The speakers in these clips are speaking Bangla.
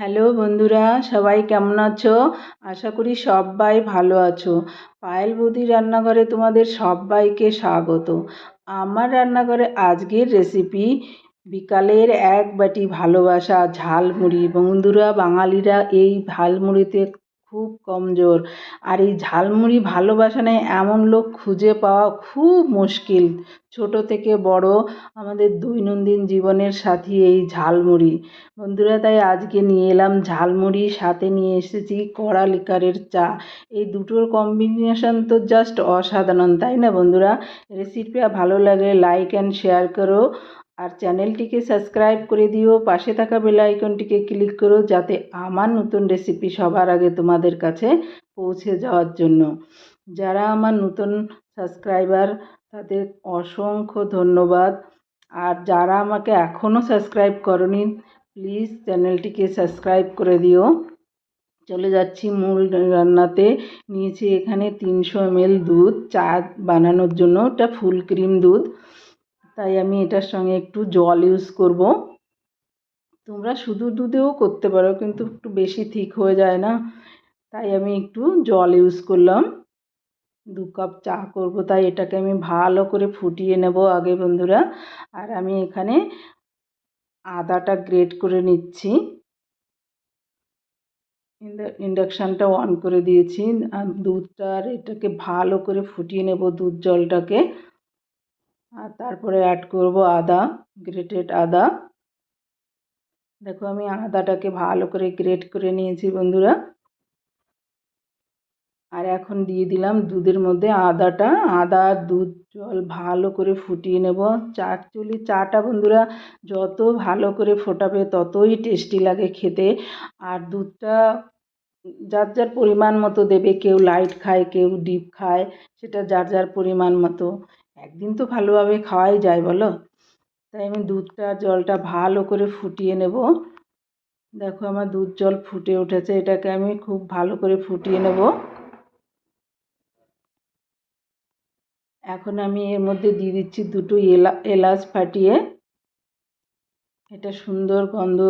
হ্যালো বন্ধুরা, সবাই কেমন আছো? আশা করি সবাই ভালো আছো। পায়েল বৌদি রান্নাঘরে তোমাদের সবাইকে স্বাগত। আমার রান্নাঘরে আজকের রেসিপি বিকালের এক বাটি ভালোবাসা ঝালমুড়ি। বন্ধুরা, বাঙালিরা এই ঝালমুড়িতে খুব কমজোর। আর এই ঝালমুড়ি ভালোবাসা নেই, এমন লোক খুঁজে পাওয়া খুব মুশকিল। ছোট থেকে বড় আমাদের দৈনন্দিন জীবনের সাথী এই ঝালমুড়ি। বন্ধুরা, তাই আজকে নিয়ে এলাম ঝালমুড়ি, সাথে নিয়ে এসেছি কড়া লিকারের চা। এই দুটোর কম্বিনেশন তো জাস্ট অসাধারণ, তাই না বন্ধুরা? রেসিপিটা ভালো লাগলে লাইক অ্যান্ড শেয়ার করো। আর চ্যানেলটিকে সাবস্ক্রাইব করে দিও, পাশে থাকা বেল আইকনটিকে ক্লিক করো যাতে আমার নতুন রেসিপি সবার আগে তোমাদের কাছে পৌঁছে যাওয়ার জন্য। যারা আমার নতুন সাবস্ক্রাইবার, তাদের অসংখ্য ধন্যবাদ। আর যারা আমাকে এখনও সাবস্ক্রাইব করনি, প্লিজ চ্যানেলটিকে সাবস্ক্রাইব করে দিও। চলে যাচ্ছি মূল রান্নাতে। নিয়েছি এখানে তিনশো এমএল দুধ, চা বানানোর জন্য ওটা ফুল ক্রিম দুধ। তাই আমি এটার সঙ্গে একটু জল ইউজ করব। তোমরা শুধু দুধেও করতে পারো, কিন্তু একটু বেশি থিক হয়ে যায় না। তাই আমি একটু জল ইউজ করলাম। দু কাপ চা করব, তাই এটাকে আমি ভালো করে ফুটিয়ে নেব আগে বন্ধুরা। আর আমি এখানে আদাটা গ্রেট করে নিচ্ছি। ইন্ডাকশানটা অন করে দিয়েছি। আর দুধটা আর এটাকে ভালো করে ফুটিয়ে নেব দুধ জলটাকে। আর তারপরে অ্যাড করব আদা গ্রেটেড আদা। দেখো আমি আদাটাকে ভালো করে গ্রেট করে নিয়েছি বন্ধুরা। আর এখন দিয়ে দিলাম দুধের মধ্যে আদাটা। আদা দুধ জল ভালো করে ফুটিয়ে নেব। চা অ্যাকচুয়ালি চাটা বন্ধুরা যত ভালো করে ফোটাবে ততই টেস্টি লাগে খেতে। আর দুধটা যার যার পরিমাণ মতো দেবে, কেউ লাইট খায়, কেউ ডিপ খায়, সেটা যার যার পরিমাণ মতো। একদিন তো ভালোভাবে খাওয়াই যায়, বলো? তাই আমি দুধটা, জলটা ভালো করে ফুটিয়ে নেব। দেখো আমার দুধ জল ফুটে উঠেছে, এটাকে আমি খুব ভালো করে ফুটিয়ে নেব। এখন আমি এর মধ্যে দিয়ে দিচ্ছি দুটো এলা, এলাচ ফাটিয়ে। এটা সুন্দর গন্ধ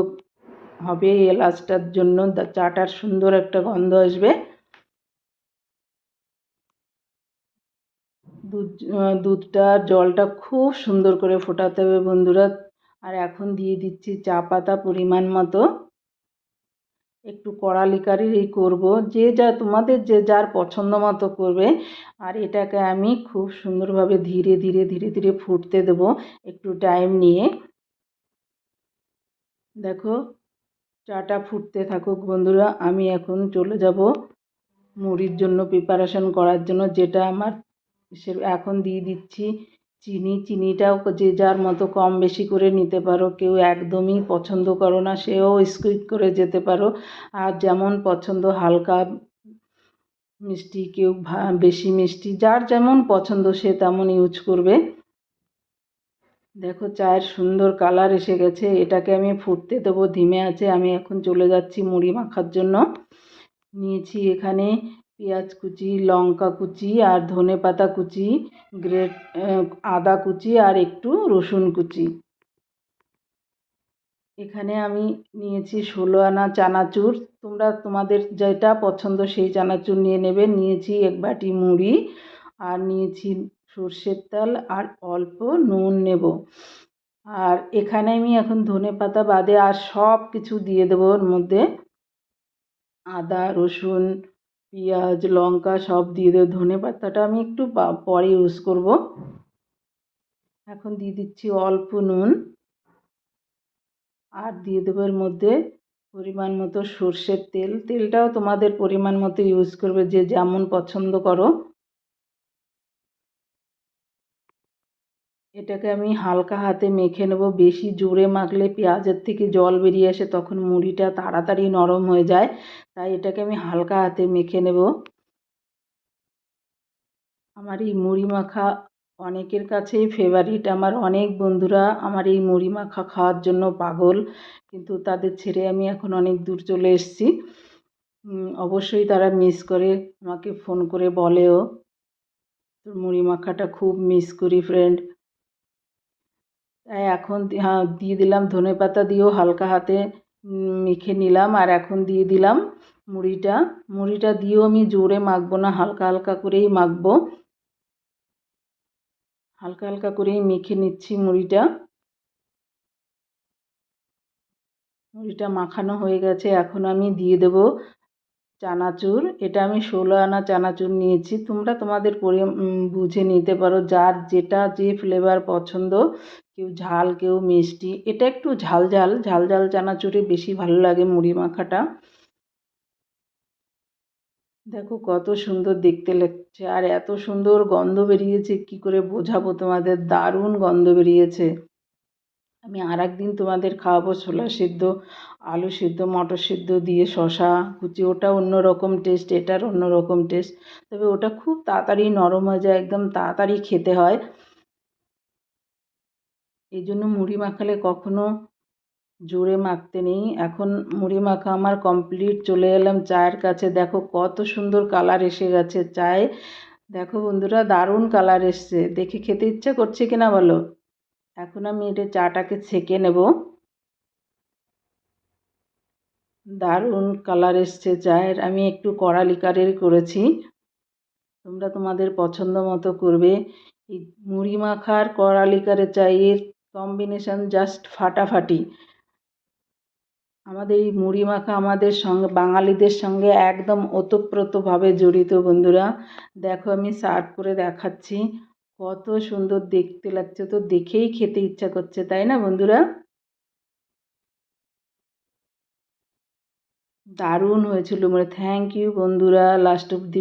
হবে, এলাচটার জন্য চাটার সুন্দর একটা গন্ধ আসবে। দুধ দুধটা, জলটা খুব সুন্দর করে ফোটাতে হবে বন্ধুরা। আর এখন দিয়ে দিচ্ছি চা পাতা পরিমাণ মতো। একটু কড়া লিকারেরই করব। যে যা, তোমাদের যে যার পছন্দ মতো করবে। আর এটাকে আমি খুব সুন্দরভাবে ধীরে ধীরে ধীরে ধীরে ফুটতে দেবো একটু টাইম নিয়ে। দেখো, চাটা ফুটতে থাকুক বন্ধুরা। আমি এখন চলে যাব মুড়ির জন্য প্রিপারেশন করার জন্য, যেটা আমার সে এখন দিয়ে দিচ্ছি চিনি। চিনিটাও যে যার মতো কম বেশি করে নিতে পারো। কেউ একদমই পছন্দ করো না, সেও স্কিপ করে যেতে পারো। আর যেমন পছন্দ হালকা মিষ্টি, কেউ বেশি মিষ্টি, যার যেমন পছন্দ সে তেমন ইউজ করবে। দেখো চায়ের সুন্দর কালার এসে গেছে। এটাকে আমি ফুটতে দেবো, ধিমে আছে। আমি এখন চলে যাচ্ছি মুড়ি মাখার জন্য। নিয়েছি এখানে পেঁয়াজ কুচি, লঙ্কা কুচি আর ধনে পাতা কুচি, গ্রেট আদা কুচি আর একটু রসুন কুচি। এখানে আমি নিয়েছি ষোলো আনা চানাচুর। তোমরা তোমাদের যেটা পছন্দ সেই চানাচুর নিয়ে নেবে। নিয়েছি এক বাটি মুড়ি আর নিয়েছি সর্ষের তেল আর অল্প নুন নেব। আর এখানে আমি এখন ধনে পাতা বাদে আর সব কিছু দিয়ে দেবো ওর মধ্যে আদা, রসুন পেঁয়াজ, লঙ্কা সব দিয়ে দেবো ধনে পাতাটা আমি একটু পরে ইউজ করব। এখন দিয়ে দিচ্ছি অল্প নুন। আর দিয়ে দেবো এর মধ্যে পরিমাণ মতো সর্ষের তেল। তেলটাও তোমাদের পরিমাণ মতো ইউজ করবে, যে যেমন পছন্দ করো। এটাকে আমি হালকা হাতে মেখে নেব। বেশি জোরে মাখলে পেঁয়াজের থেকে জল বেরিয়ে আসে, তখন মুড়িটা তাড়াতাড়ি নরম হয়ে যায়। তাই এটাকে আমি হালকা হাতে মেখে নেব। আমার এই মুড়ি মাখা অনেকের কাছেই ফেভারিট আমার অনেক বন্ধুরা আমার এই মুড়ি মাখা খাওয়ার জন্য পাগল, কিন্তু তাদের ছেড়ে আমি এখন অনেক দূর চলে এসেছি। অবশ্যই তারা মিস করে, আমাকে ফোন করে বলেও। তোর মুড়ি মাখাটা খুব মিস করি ফ্রেন্ড তাই এখন হ্যাঁ দিয়ে দিলাম ধনে পাতা দিয়েও হালকা হাতে মেখে নিলাম। আর এখন দিয়ে দিলাম মুড়িটা। মুড়িটা দিয়েও আমি জোরে মাখবো না, হালকা হালকা করেই মাখবো। হালকা হালকা করেই মেখে নিচ্ছি মুড়িটা। মুড়িটা মাখানো হয়ে গেছে। এখন আমি দিয়ে দেব চানাচুর, এটা আমি ষোলো আনা চানাচুর নিয়েছি। তোমরা তোমাদের পরি বুঝে নিতে পারো যার যেটা যে ফ্লেভার পছন্দ, কেউ ঝাল, কেউ মিষ্টি। এটা একটু ঝাল ঝাল ঝাল ঝাল চানাচুরে বেশি ভালো লাগে মুড়ি মাখাটা। দেখো কত সুন্দর দেখতে লাগছে, আর এত সুন্দর গন্ধ বেরিয়েছে, কি করে বোঝাবো তোমাদের? দারুণ গন্ধ বেরিয়েছে। আমি আর একদিন তোমাদের খাওয়াবো ছোলা সিদ্ধ। আলু সিদ্ধ, মটর সিদ্ধ দিয়ে শশা কুচি, ওটা অন্য রকম টেস্ট এটার অন্য রকম টেস্ট তবে ওটা খুব তাড়াতাড়ি নরম হয়ে যায়, একদম তাড়াতাড়ি খেতে হয়। এই জন্য মুড়ি মাখালে কখনো জোরে মাখতে নেই। এখন মুড়ি মাখা আমার কমপ্লিট চলে এলাম চায়ের কাছে। দেখো কত সুন্দর কালার এসে গেছে চায়ে। দেখো বন্ধুরা, দারুণ কালার এসছে। দেখে খেতে ইচ্ছা করছে কিনা বলো? এখন আমি এটা চাটাকে ছেঁকে নেব। দারুণ কালার এসছে চায়ের। আমি একটু কড়া লিকারের করেছি। তোমরা তোমাদের পছন্দ মতো করবে। এই মুড়ি মাখার কড়া লিকারের চায়ের কম্বিনেশান জাস্ট ফাটাফাটি। আমাদের এই মুড়ি মাখা আমাদের সঙ্গে, বাঙালিদের সঙ্গে একদম ওতপ্রোতভাবে জড়িত বন্ধুরা। দেখো আমি সার্ভ করে দেখাচ্ছি। কত সুন্দর দেখতে লাগছে। তো দেখেই খেতে ইচ্ছা করছে, তাই না বন্ধুরা? দারুণ হয়েছিল মানে থ্যাংক ইউ বন্ধুরা লাস্ট অব দি